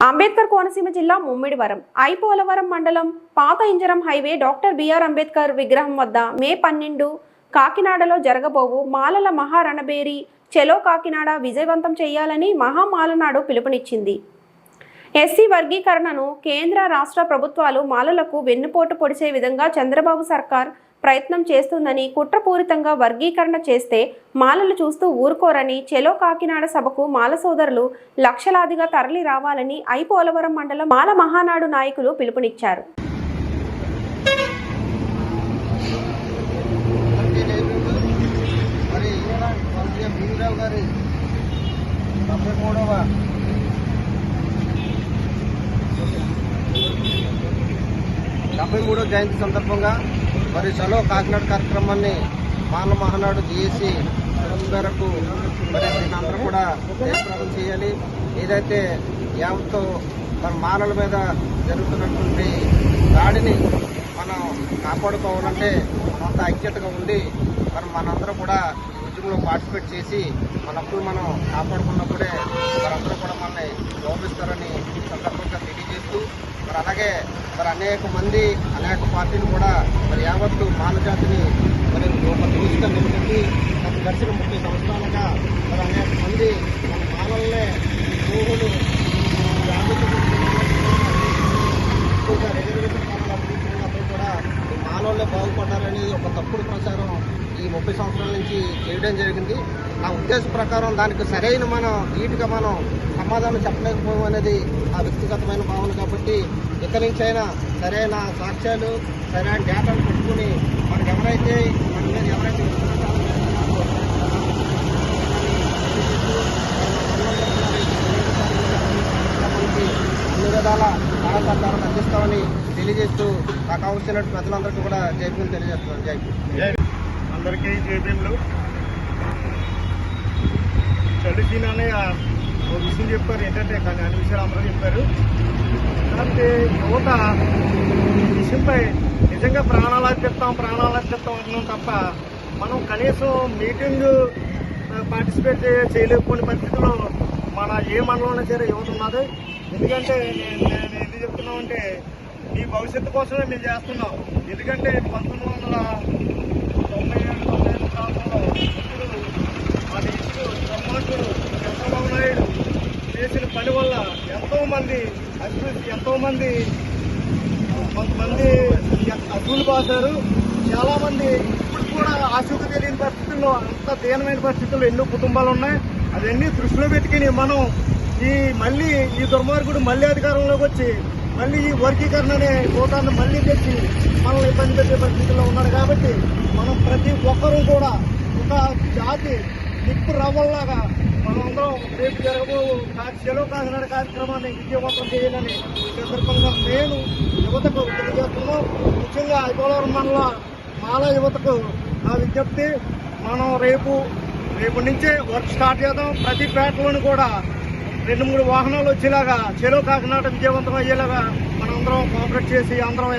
అంబేద్కర్ కోనసీమ జిల్లా ముమ్మిడివరం ఐపోలవరం మండలం పాత Injaram highway doctor BR Ambedkar విగ్రహం వద్ద మే పన్నెండు కాకినాడలో జరగబోవు మాలల మహారణబేరి చెలో కాకినాడ విజయవంతం చేయాలని మహామాలనాడు పిలుపునిచ్చింది. ఎస్సీ వర్గీకరణను కేంద్ర రాష్ట్ర ప్రభుత్వాలు మాలలకు వెన్నుపోటు పొడిచే విధంగా చంద్రబాబు సర్కార్ ప్రయత్నం చేస్తుందని కుట్రపూరితంగా వర్గీకరణ చేస్తే మాలలు చూస్తూ ఊరుకోరని చెలో కాకినాడ సభకు మాల సోదరులు లక్షలాదిగా తరలి రావాలని ఐ పోలవరం మండలం మాల మహానాడు నాయకులు పిలుపునిచ్చారు. డెబ్బై మూడవ జయంతి సందర్భంగా మరి చలో కాకినాడ కార్యక్రమాన్ని మాల మహానాడు చేసి మేరకు మరి అందరూ కూడా జయప్రదం చేయాలి. ఏదైతే యావతో మన మానల మీద జరుగుతున్నటువంటి దాడిని మనం కాపాడుకోవాలంటే కొంత ఐక్యతగా ఉండి మరి మనందరం కూడా ఉద్యమంలో పార్టిసిపేట్ చేసి మన హక్కులు మనం కాపాడుకున్నప్పుడే మనందరూ కూడా మనల్ని గౌరవిస్తారని సందర్భంగా తెలియజేస్తూ మరి అలాగే మరి అనేక మంది అనేక పార్టీలు కూడా మరి యావత్తు మానజాతిని మరి ఒక దృష్టిగా నిలబెట్టి గత గడిచిన ముప్పై సంవత్సరాలుగా మరి అనేక మంది మన మానవులనే ఊహులు ఎక్కువగా రిజర్వేషన్ పాలన కూడా ఈ మానవులే బాగుపడాలని ఒక తప్పుడు ప్రచారం ఈ ముప్పై సంవత్సరాల నుంచి చేయడం జరిగింది. నా ఉద్దేశ ప్రకారం దానికి సరైన మనం నీట్గా మనం సమాధానం చెప్పలేకపోవడం అనేది ఆ వ్యక్తిగతమైన భావన కాబట్టి ఇక్కడి నుంచైనా సరైన సాక్ష్యాలు సరైన డేటాను పెట్టుకుని మనకు ఎవరైతే మన మీద ఎవరైతే మనకి అన్ని విధాల భారత సహకారం అందిస్తామని తెలియజేస్తూ నాకు కావాల్సిన ప్రజలందరికీ కూడా జైపీలు తెలియజేస్తున్నాను జైపీ అందరికీ జైపీలు చలిసీన్ అనే ఒక విషయం చెప్పారు ఏంటంటే కానీ అన్ని విషయాలు అందరూ చెప్పారు. కాబట్టి యువత ఈ విషయంపై నిజంగా ప్రాణాలు అర్పిస్తాం ప్రాణాలు అర్పిస్తాం అంటున్నాం తప్ప మనం కనీసం మీటింగ్ పార్టిసిపేట్ చేయలేకపోయిన పరిస్థితుల్లో మన ఏ మండలంలో సరే యువత ఉన్నది. ఎందుకంటే నేను నేను ఎందుకు చెప్తున్నామంటే మీ భవిష్యత్తు కోసమే మేము చేస్తున్నాం. ఎందుకంటే పంతొమ్మిది వందల తొంభై ఏడు తొంభై ఎనిమిది ప్రాంతంలో ఇప్పుడు మన ఇప్పుడు బ్రహ్మాండుడు ఎంతో మంది అభివృద్ధి ఎంతో మంది కొంతమంది అభివృద్ధి పాసారు చాలా మంది ఇప్పుడు కూడా ఆసక్తి తెలియని పరిస్థితుల్లో అంత దీనమైన పరిస్థితుల్లో ఎన్నో కుటుంబాలు ఉన్నాయి. అవన్నీ దృష్టిలో పెట్టుకుని మనం ఈ మళ్ళీ ఈ దుర్మార్గుడు మళ్ళీ అధికారంలోకి వచ్చి మళ్ళీ ఈ వర్గీకరణ అనే కోటాన్ని మళ్ళీ తెచ్చి మనల్ని ఇబ్బంది పెట్టే పరిస్థితుల్లో ఉన్నాడు కాబట్టి మనం ప్రతి ఒక్కరూ కూడా ఒక జాతి నిప్పు రవ్వల్లాగా మనందరం రేపు జరగబో సెలవు కాకినాడ కార్యక్రమాన్ని విజయవంతం చేయాలని సందర్భంగా నేను యువతకు తెలియజేస్తున్నాం. ముఖ్యంగా ఐపోలవరం మండల మాల యువతకు నా విజ్ఞప్తి మనం రేపు రేపు నుంచి వర్క్ స్టార్ట్ చేద్దాం. ప్రతి పేటలోనూ కూడా రెండు మూడు వాహనాలు వచ్చేలాగా చెలో కాకినాడ విజయవంతం అయ్యేలాగా మనందరం కోఆపరేట్ చేసి అందరం